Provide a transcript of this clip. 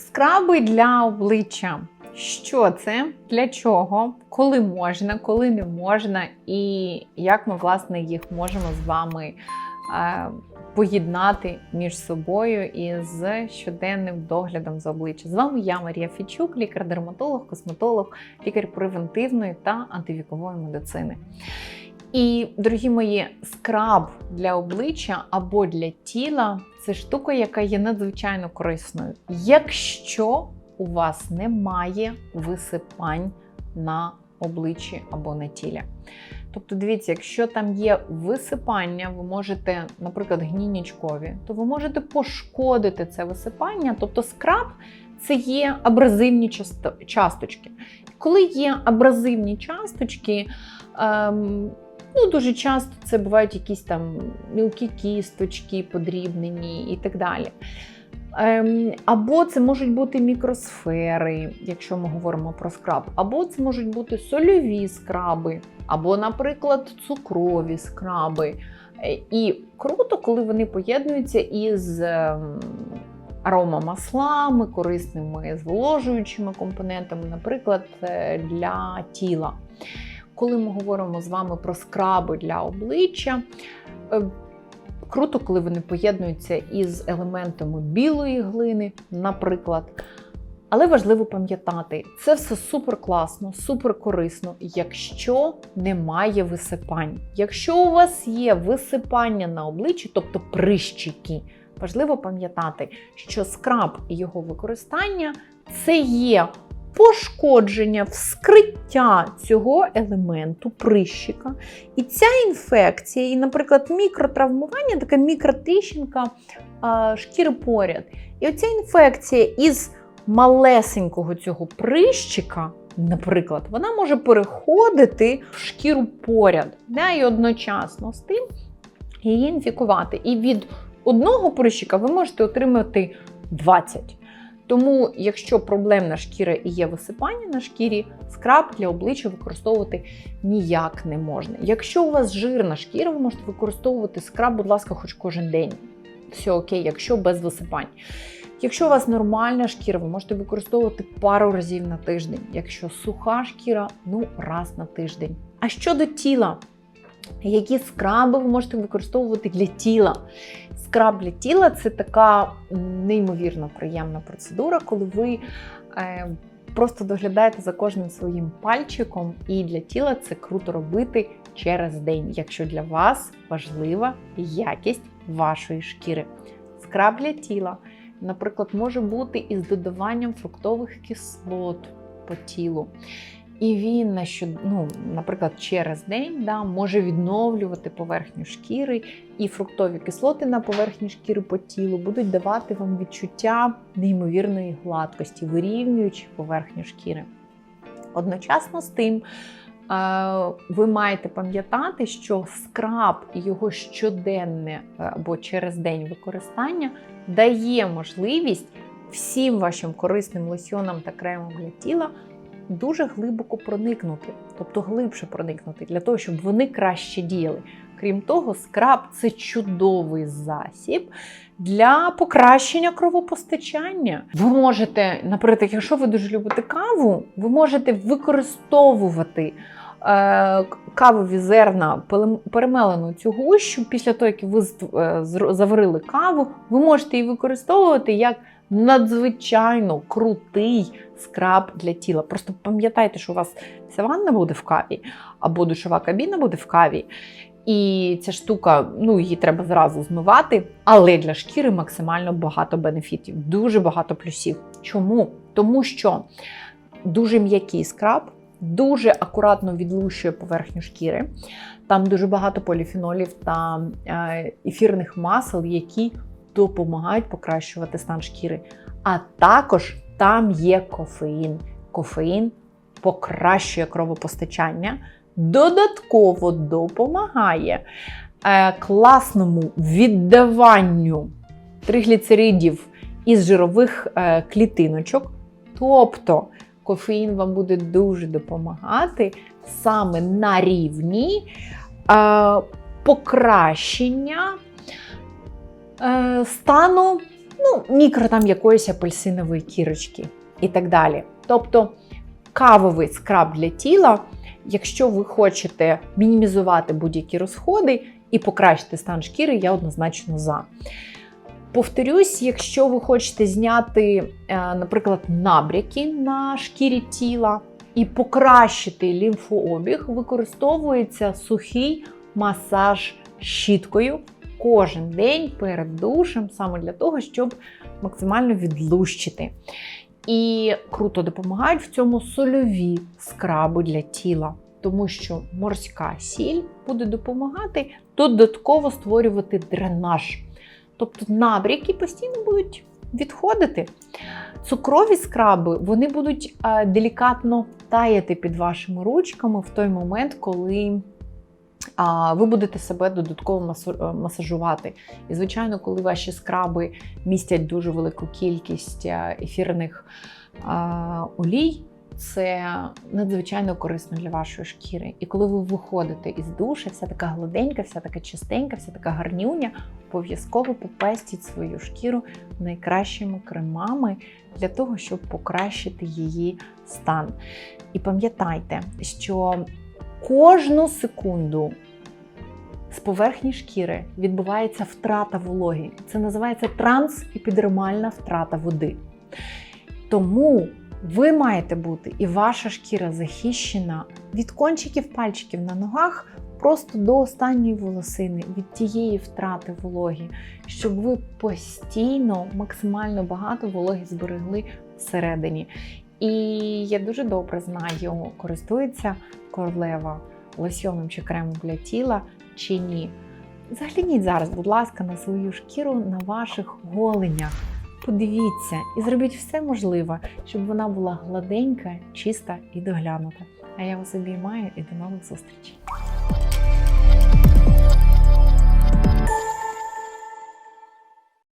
Скраби для обличчя. Що це? Для чого? Коли можна, коли не можна, і як ми, власне, їх можемо з вами е, поєднати між собою і з щоденним доглядом за обличчя. З вами я, Марія Фічук, лікар-дерматолог, косметолог, лікар превентивної та антивікової медицини. І, дорогі мої, скраб для обличчя або для тіла це штука, яка є надзвичайно корисною. Якщо у вас немає висипань на обличчі або на тілі. Тобто, дивіться, якщо там є висипання, ви можете, наприклад, гнійничкові, то ви можете пошкодити це висипання. Тобто, скраб це є абразивні часточки. Коли є абразивні часточки, ем, ну дуже часто це бувають якісь там мілкі кісточки, подрібнені і так далі. Ем, або це можуть бути мікросфери, якщо ми говоримо про скраб, або це можуть бути сольові скраби, або, наприклад, цукрові скраби. Е, І круто, коли вони поєднуються із ем, аромамаслами, корисними зволожуючими компонентами, наприклад, е, для тіла. Коли ми говоримо з вами про скраби для обличчя, е, Круто, коли вони поєднуються із елементами білої глини, наприклад. Але важливо пам'ятати, це все супер класно, супер корисно, якщо немає висипань. Якщо у вас є висипання на обличчі, тобто прищики, важливо пам'ятати, що скраб і його використання це є пошкодження, вскриття цього елементу прищика. І ця інфекція, і, наприклад, мікротравмування, така мікротріщинка шкіри поряд. І оця інфекція із малесенького цього прищика, наприклад, вона може переходити в шкіру поряд, да, і одночасно з тим її інфікувати. І від одного прищика ви можете отримати 20. Тому, якщо проблемна шкіра і є висипання на шкірі, скраб для обличчя використовувати ніяк не можна. Якщо у вас жирна шкіра, ви можете використовувати скраб, будь ласка, хоч кожен день. Все окей, якщо без висипань. Якщо у вас нормальна шкіра, ви можете використовувати пару разів на тиждень. Якщо суха шкіра, ну раз на тиждень. А щодо тіла, які скраби ви можете використовувати для тіла? Скраб для тіла це така неймовірно приємна процедура, коли ви е, просто доглядаєте за кожним своїм пальчиком, і для тіла це круто робити через день, якщо для вас важлива якість вашої шкіри. Скраб для тіла, наприклад, може бути із додаванням фруктових кислот по тілу. І він, на що, ну, наприклад, через день да, може відновлювати поверхню шкіри, і фруктові кислоти на поверхні шкіри по тілу будуть давати вам відчуття неймовірної гладкості, вирівнюючи поверхню шкіри. Одночасно з тим, ви маєте пам'ятати, що скраб і його щоденне е, або через день використання дає можливість всім вашим корисним лосьонам та кремам для тіла дуже глибоко проникнути, тобто глибше проникнути, для того, щоб вони краще діяли. Крім того, скраб це чудовий засіб для покращення кровопостачання. Ви можете, наприклад, якщо ви дуже любите каву, ви можете використовувати е, кавові зерна, перемелену цю гущу, після того, як ви е, заварили каву, ви можете її використовувати як надзвичайно крутий скраб для тіла. Просто пам'ятайте, що у вас вся ванна буде в каві, або душова кабіна буде в каві. І ця штука, ну її треба зразу змивати, але для шкіри максимально багато бенефітів, дуже багато плюсів. Чому? Тому що дуже м'який скраб, дуже акуратно відлущує поверхню шкіри. Там дуже багато поліфенолів та е, ефірних масел, які допомагають покращувати стан шкіри. А також там є кофеїн. Кофеїн покращує кровопостачання, додатково допомагає е, класному віддаванню тригліцеридів із жирових е, клітиночок. Тобто кофеїн вам буде дуже допомагати саме на рівні е, покращення е, стану ну, мікро там якоїсь апельсинової кірочки і так далі. Тобто кавовий скраб для тіла, якщо ви хочете мінімізувати будь-які розходи і покращити стан шкіри, я однозначно за. Повторюсь, якщо ви хочете зняти, е, наприклад, набряки на шкірі тіла і покращити лімфообіг, використовується сухий масаж щіткою кожен день перед душем, саме для того, щоб максимально відлущити. І круто допомагають в цьому сольові скраби для тіла, тому що морська сіль буде допомагати додатково створювати дренаж. Тобто набряки постійно будуть відходити. Цукрові скраби вони будуть е, делікатно таяти під вашими ручками в той момент, коли ви будете себе додатково е, масажувати. І, звичайно, коли ваші скраби містять дуже велику кількість е, ефірних а, олій, це надзвичайно корисно для вашої шкіри. І коли ви виходите із душа, вся така гладенька, вся така чистенька, вся така гарнюня, обов'язково попестіть свою шкіру найкращими кремами для того, щоб покращити її стан. І пам'ятайте, що кожну секунду з поверхні шкіри відбувається втрата вологи. Це називається трансепідермальна втрата води. Тому ви маєте бути і ваша шкіра захищена від кончиків пальчиків на ногах просто до останньої волосини, від тієї втрати вологи, щоб ви постійно максимально багато вологи зберегли всередині. І я дуже добре знаю, користується королева лосьоном чи кремом для тіла чи ні. Загляніть зараз, будь ласка, на свою шкіру на ваших голенях. Подивіться і зробіть все можливе, щоб вона була гладенька, чиста і доглянута. А я вас обіймаю і до нових зустрічей.